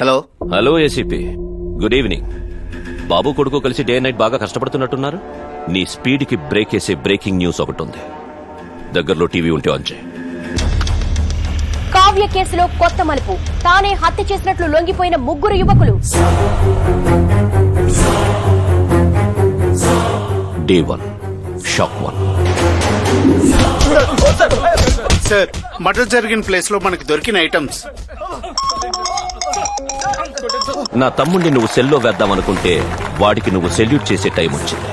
Hello. Hello ACP good evening బాబు కొడుకు కలిసి day night బాగా కష్టపడుతున్నట్టున్నారు. నీ స్పీడ్కి బ్రేక్ వేసే బ్రేకింగ్ న్యూస్ ఒకటి ఉంది దగ్గరలో టీవీ ఉంటే ఆన్ చేయి. కావ్య కేసులో కొత్త మలుపు. తానే హత్య చేసినట్లు లొంగిపోయిన ముగ్గురు యువకులు. Day one. Shock one. Sir murder జరిగిన ప్లేస్లో మనకి దొరికిన ఐటమ్స్ నా తమ్ముడిని నువ్వు సెల్లో వేద్దామనుకుంటే వాడికి నువ్వు సెల్యూట్ చేసే టైం వచ్చింది.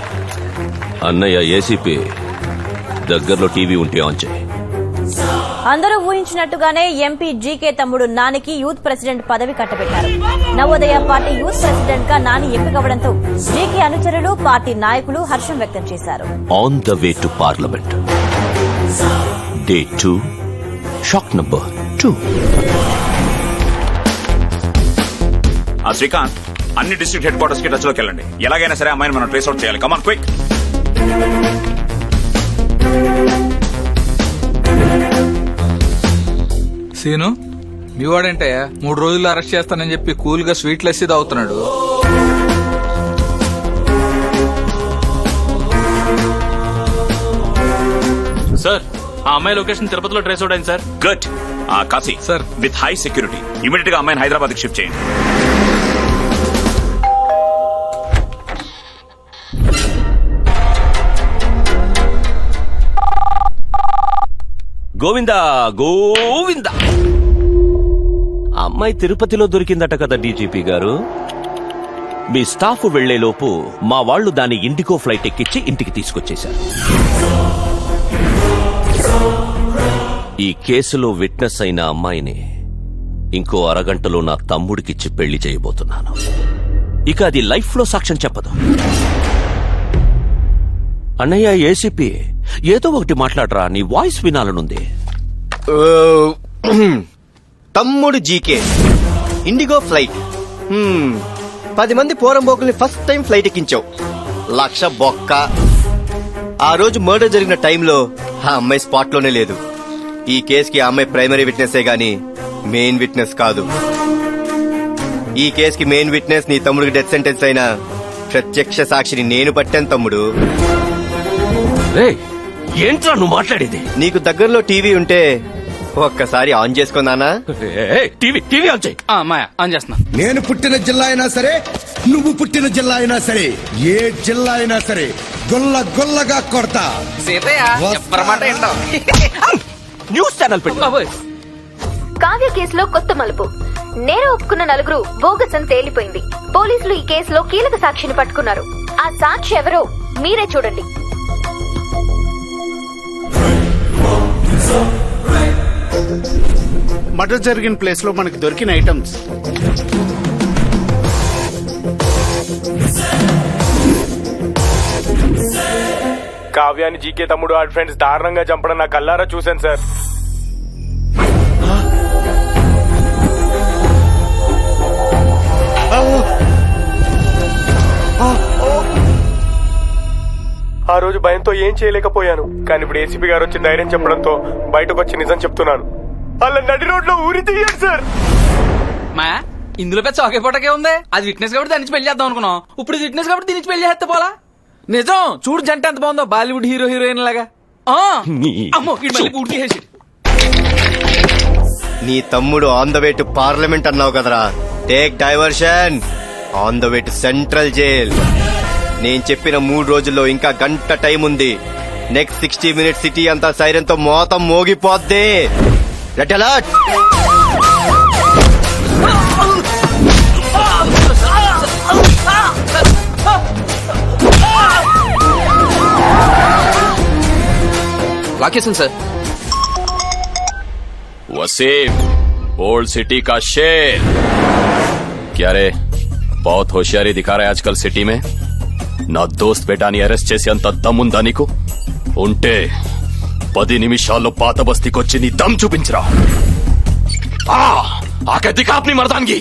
అన్నయ్య ఏసీపీ దగ్గరలో టీవీ ఉంటే ఆన్ చేయి. అందరూ ఊహించినట్టుగానే ఎంపీ జీకే తమ్ముడు నానికి యూత్ ప్రెసిడెంట్ పదవి కట్టబెట్టారు. నవోదయ పార్టీ యూత్ ప్రెసిడెంట్గా నాని ఎంపికవడంతో జీకే అనుచరులు పార్టీ నాయకులు హర్షం వ్యక్తం చేశారు. On the way to parliament day two shock number two ఆ శ్రీకాంత్ అన్ని డిస్ట్రిక్ట్ హెడ్ క్వార్టర్స్కి టచ్లోకి వెళ్ళండి. ఎలాగైనా సరే అమ్మాయిని మనం ట్రేస్ అవుట్ చేయాలి. కమాన్ క్విక్ సీను మీ వాడంటే మూడు రోజులు అరెస్ట్ చేస్తానని చెప్పి కూల్గా స్వీట్ లస్సీ తాగుతున్నాడు. సార్ ఆ అమ్మాయి లొకేషన్ తిరుపతిలో ట్రేస్ అవుట్ అయింది సార్. గుడ్. ఆ Kashi sir. With high security. ఇమీడియట్గా అమ్మాయిని హైదరాబాద్కి షిఫ్ట్ చేయండి. గోవిందా గోవింద. అమ్మాయి తిరుపతిలో దొరికిందట కదా డీజీపీ గారు. మీ స్టాఫ్ వెళ్ళేలోపు మా వాళ్ళు దాని ఇండిగో ఫ్లైట్ ఎక్కించి ఇంటికి తీసుకొచ్చేశారు. ఈ కేసులో విట్నెస్ అయిన అమ్మాయిని ఇంకో అరగంటలో నా తమ్ముడికిచ్చి పెళ్ళి చేయబోతున్నాను. ఇక అది లైఫ్లో సాక్ష్యం చెప్పదు. అన్నయ్య ఏసీపీ ఏదో ఒకటి మాట్లాడరా నీ వాయిస్ వినాలనుంది. ఓ, తమ్ముడు జీకే. IndiGo flight. పది మంది పోరంబోకుల్ని ఫస్ట్ టైం ఫ్లైట్ ఎక్కించావు. లక్ష బొక్క. ఆ రోజు మర్డర్ జరిగిన టైంలో ఆ అమ్మాయి స్పాట్లోనే లేదు. ఈ కేసుకి ఆ అమ్మాయి ప్రైమరీ విట్నెస్ గాని మెయిన్ విట్నెస్ కాదు. ఈ కేసుకి మెయిన్ విట్నెస్ నీ తమ్ముడికి డెత్ సెంటెన్స్ అయిన ప్రత్యక్ష సాక్షిని నేను పట్టాను తమ్ముడు. రేయ్, ఏంట్రా నువ్వు మాట్లాడేది? నీకు దగ్గరలో టీవీ ఉంటే ఒక్కసారి ఆన్ చేసుకున్నానా ఏయ్, టీవీ టీవీ ఆన్ చేయి. ఆ, మాయా ఆన్ చేస్తున్నా. నేను పుట్టిన జిల్లా అయినా సరే నువ్వు పుట్టిన జిల్లా అయినా సరే ఏ జిల్లా అయినా సరే గొల్ల గొల్లగా కొడతా. న్యూస్ ఛానల్ పెట్టు. కావ్య కేసులో కొత్త మలుపు. నేర ఒప్పుకున్న నలుగురు బోగస్ అని తేలిపోయింది. పోలీసులు ఈ కేసులో కీలక సాక్షిని పట్టుకున్నారు. ఆ సాక్షి ఎవరో మీరే చూడండి. మర్డర్ జరిగిన ప్లేస్లో మనకి దొరికిన ఐటమ్స్. కావ్యాన్ని జీకే తమ్ముడు ఆడి ఫ్రెండ్స్ దారుణంగా చంపడం నా కల్లారా చూశాను సార్. ఆ రోజు భయంతో ఏం చేయలేకపోయాను కానీ ఇప్పుడు ఏసీపీ గారు వచ్చి ధైర్యం చెప్పడంతో బయటకు వచ్చి నిజం చెప్తున్నాను. అలా నడి రోడ్లో ఊరి తీయండి సార్. ఇందులో పెద్ద చాకే పూటకే ఉంది. అది విట్నెస్ కాబట్టి దాని నుంచి పెళ్ళి చేద్దాం అనుకున్నాం. ఇప్పుడు ఫిట్నెస్ విట్నెస్ కాబట్టి దీని నుంచి పెళ్ళి చేస్తే పోలా? నిజం చూడు జంట ఎంత బాగుందో బాలీవుడ్ హీరో హీరోయిన్ లాగా. ఆ, అమ్మో మళ్ళీ పూర్తి నీ తమ్ముడు on the way to parliament అన్నావు కదరా. Take diversion on the way to central jail నేను చెప్పిన మూడు రోజుల్లో ఇంకా గంట టైం ఉంది. నెక్స్ట్ సిక్స్టీ మినిట్స్ సిటీ అంతా సైరన్తో మోతం మోగిపోద్ది. రెడ్ అలర్ట్ లాకేసింది సార్ वसीम ओल्ड सिटी का शेर क्या रे बहुत होशियारी दिखा रहा है आजकल सिटी में నా దోస్త్ బేటాని అరెస్ట్ చేసి అంత దమ్ముందా నీకు ఉంటే పది నిమిషాల్లో పాత బస్తీకొచ్చి నీ దమ్ చూపించరా ఆ ఆకే దిఖా అప్ని మర్దాన్గి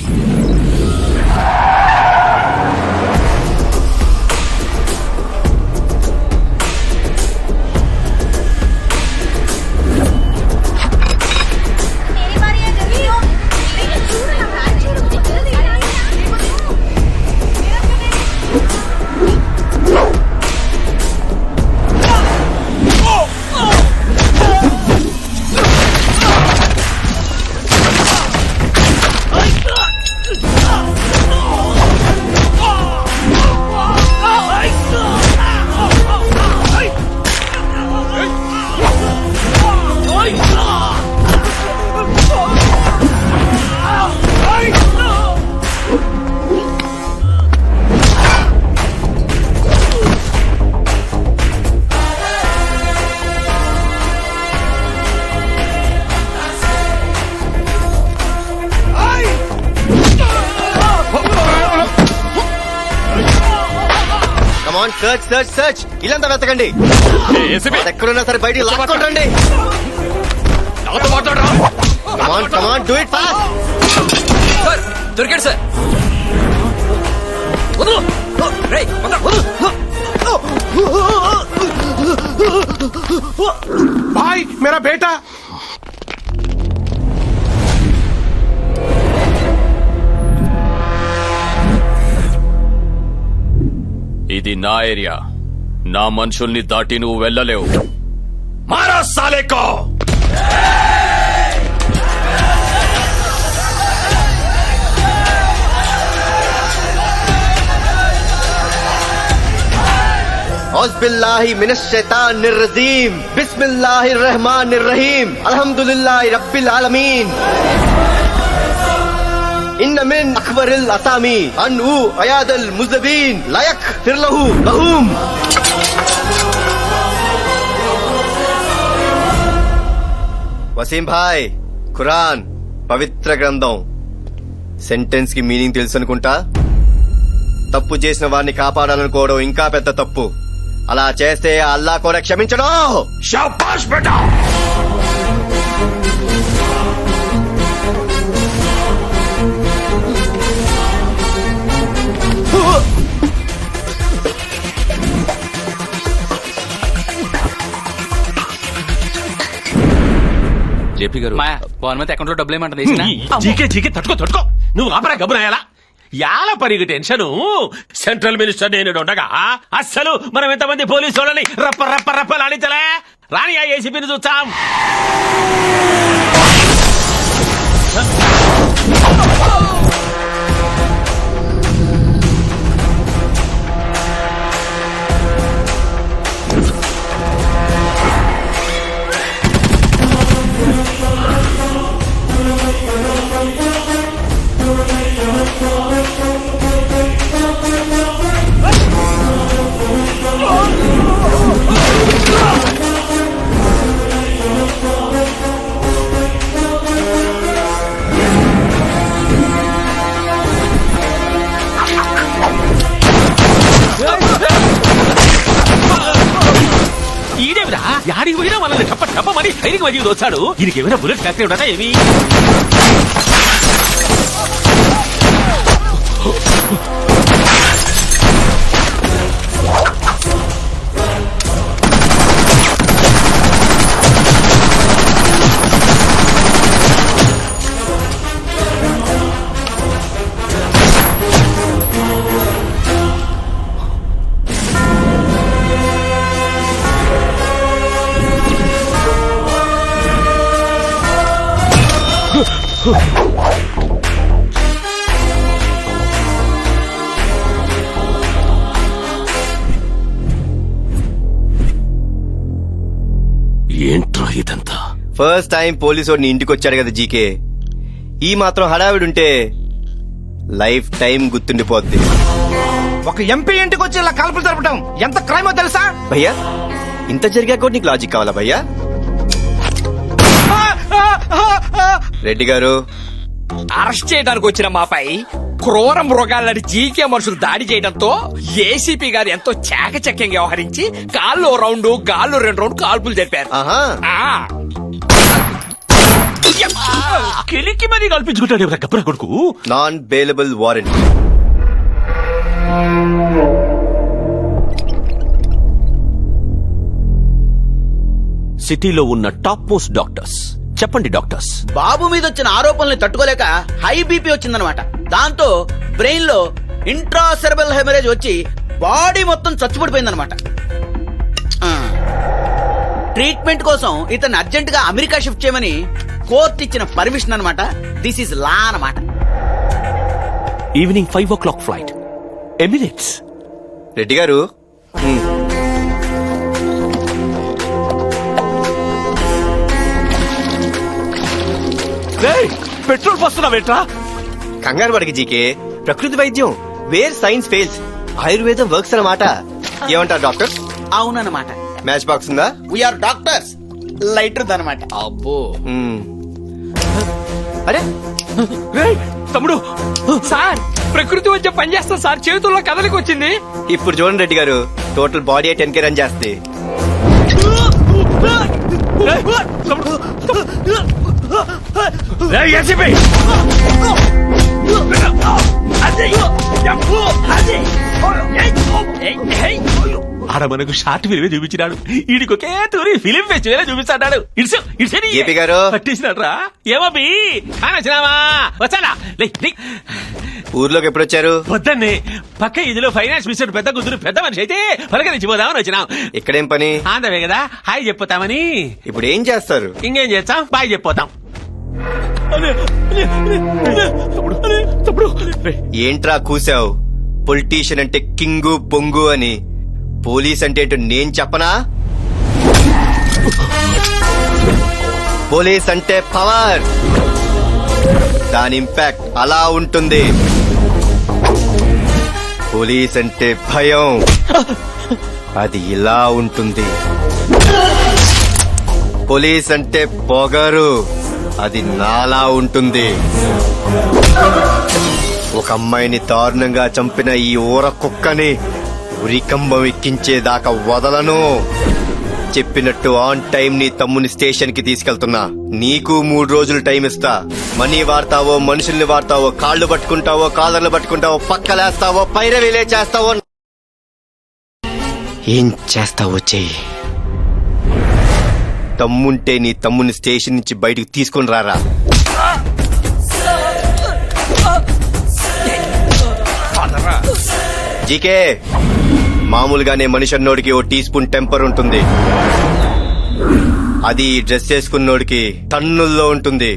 సర్చ్ సర్చ్ సర్చ్ ఇల్లంతా వెతకండి. ఎక్కడున్నా సరే బయటికి లాక్కోండి come on come on do it fast sir దొరికాడు సార్. వదలు. రేయ్, వదలు. బాయ్ మేరా బేటా. ఇది నా ఏరియా నా మనుషుల్ని దాటి నువ్వు వెళ్ళలేవు మారా సాలేకో औज बिल्लाहि मिनश शैतानिर रजीम बिस्मिल्लाहिर रहमानिर रहीम अल्हम्दुलिल्लाहि रब्बिल आलमीन من أكبر الأطامي أنه عياد المذنبين. لا يكفر له. لهم. వసీం భాయ్ ఖురాన్ పవిత్ర గ్రంథం సెంటెన్స్కి మీనింగ్ తెలుసు అనుకుంటా తప్పు చేసిన వారిని కాపాడాలనుకోవడం ఇంకా పెద్ద తప్పు అలా చేస్తే అల్లా కూడా క్షమించడం జేపీ గారు. మా భానుమతి అకౌంట్లో డబ్బులు ఏమంటుంది? జీకే జీకే తట్టుకో తట్టుకో. నువ్వు ఆపరా గబునాయాలా యాల పరిగి టెన్షన్. సెంట్రల్ మినిస్టర్ నేను ఉండగా అస్సలు మనం ఎంతమంది పోలీసు వాళ్ళని రప్ప రప్ప రప్ప లాడించలే రాని ఆ ఏసీపీని చూస్తాం యాడికి పోయినా మనల్ని టప్ప టప్పమని ఐరికి మధ్య వచ్చాడు దీనికి ఏమైనా బుల్లెట్ ఫ్యాక్టరీ ఉండదా ఏమి? ఏంట్రా ఇదంతా? ఫస్ట్ టైం పోలీసు వాడిని ఇంటికి వచ్చాడు కదా జీకే. ఈ మాత్రం హడావిడి ఉంటే లైఫ్ టైం గుర్తుండిపోద్ది. ఒక ఎంపీ ఇంటికి వచ్చి ఇలా కలుపులు జరపడం ఎంత క్రైమో తెలుసా? భయ్యా ఇంత జరిగా కూడా నీకు లాజిక్ కావాలా భయ్యా? రెడ్డి గారు. అరెస్ట్ చేయడానికి వచ్చిన మాపై క్రూర మృగాలని జీకే మనుషులు దాడి చేయడంతో ఏసీపీ గారు ఎంతో చాకచక్యంగా వ్యవహరించి కాళ్ళు రౌండ్ గాళ్ళు రెండు రౌండ్ కాల్పులు జరిపారు. ఆహా. ఆ. కిలికి మరీ కల్పించుకుంటాడు గబ్బర కొడుకు? Non bailable warrant. సిటీలో ఉన్న టాప్ మోస్ట్ డాక్టర్స్. చెప్పండి డాక్టర్స్. బాబు మీద వచ్చిన ఆరోపణల్ని తట్టుకోలేక హై బీపీ వచ్చిందనమాట దాంతో బ్రెయిన్లో ఇంట్రాసెరబల్ హెమరేజ్ వచ్చి బాడీ మొత్తం చచ్చుపడిపోయిందనమాట ట్రీట్మెంట్ కోసం ఇతన్ని అర్జెంట్గా అమెరికా షిఫ్ట్ చేయమని కోర్టు ఇచ్చిన పర్మిషన్ అన్నమాట. దిస్ ఇస్ లా అన్నమాట. Evening five o'clock flight Emirates Reddy garu petrol పోస్తున్నావేట్రా? కంగారు పడక జీకే. ప్రకృతి వైద్యం వేర్ సైన్స్ ఫెయిల్స్. ఆయుర్వేదం వర్క్స్ అన్నమాట. ఏమంటారు డాక్టర్? అవునన్నమాట. మ్యాచ్ బాక్స్ ఉందా? వీఆర్ డాక్టర్స్ లైటర్ అనమాట అబ్బో. మ్మ్. అరే. తమ్ముడు. సార్ ప్రకృతి వచ్చే పని చేస్తా సార్ చేతుల్లో కదలికి వచ్చింది. ఇప్పుడు చూడండి Reddy garu total body ten K run చేస్తే. తమ్ముడు! ఆడ మనకు షార్ట్ ఫిల్మే చూపించినాడు. ఈడికి ఒకే తూరి ఫిలిం ఫెస్టివల్ చూపిస్తాడు. It's it's AP garu. పట్టేసినాడు రా ఏమబ్బి కానొచ్చినావా వచ్చాడా. ఊర్లోకి ఎప్పుడు వచ్చారు పొద్దున్నే. పక్క ఇదిలో ఫైనాన్స్ మినిస్టర్ పెద్ద కూతురు పెద్ద మనిషి అయితే పలకరించిపోదామని వచ్చినాం. ఇక్కడేం పని? ఆందవే కదా. హాయ్ చెప్పిపోతామని ఇప్పుడు ఏం చేస్తారు? ఇంకేం చేస్తాం? బాయ్ రేయ్, ఏంట్రా కూసావు? పొలిటీషియన్ అంటే కింగు పొంగు అని. పోలీస్ అంటే ఏంటో నేను చెప్పనా? పోలీస్ అంటే పవర్. దాని ఇంపాక్ట్ అలా ఉంటుంది. పోలీస్ అంటే భయం. అది ఇలా ఉంటుంది. పోలీస్ అంటే పొగరు. అది నాలా ఉంటుంది. ఒక అమ్మాయిని దారుణంగా చంపిన ఈ ఊర కుక్కని ఉరికంబం ఎక్కించేదాకా వదలను. చెప్పినట్టు ఆన్ టైం నీ తమ్ముని స్టేషన్కి తీసుకెళ్తున్నా. నీకు మూడు రోజులు టైం ఇస్తా. మనీ వాడతావో మనుషుల్ని వాడతావో కాళ్ళు పట్టుకుంటావో కాలర్లు పట్టుకుంటావో పక్కలేస్తావో పైరవిలే చేస్తావో ఏం చేస్తావో చెయ్యి. తమ్ముంటే నీ తమ్ముని స్టేషన్ నుంచి బయటకు తీసుకొని రారా. జీకే మామూలుగానే మనిషి అన్నోడికి ఓ టీ స్పూన్ టెంపర్ ఉంటుంది. అది డ్రెస్ చేసుకున్నోడికి టన్నుల్లో ఉంటుంది.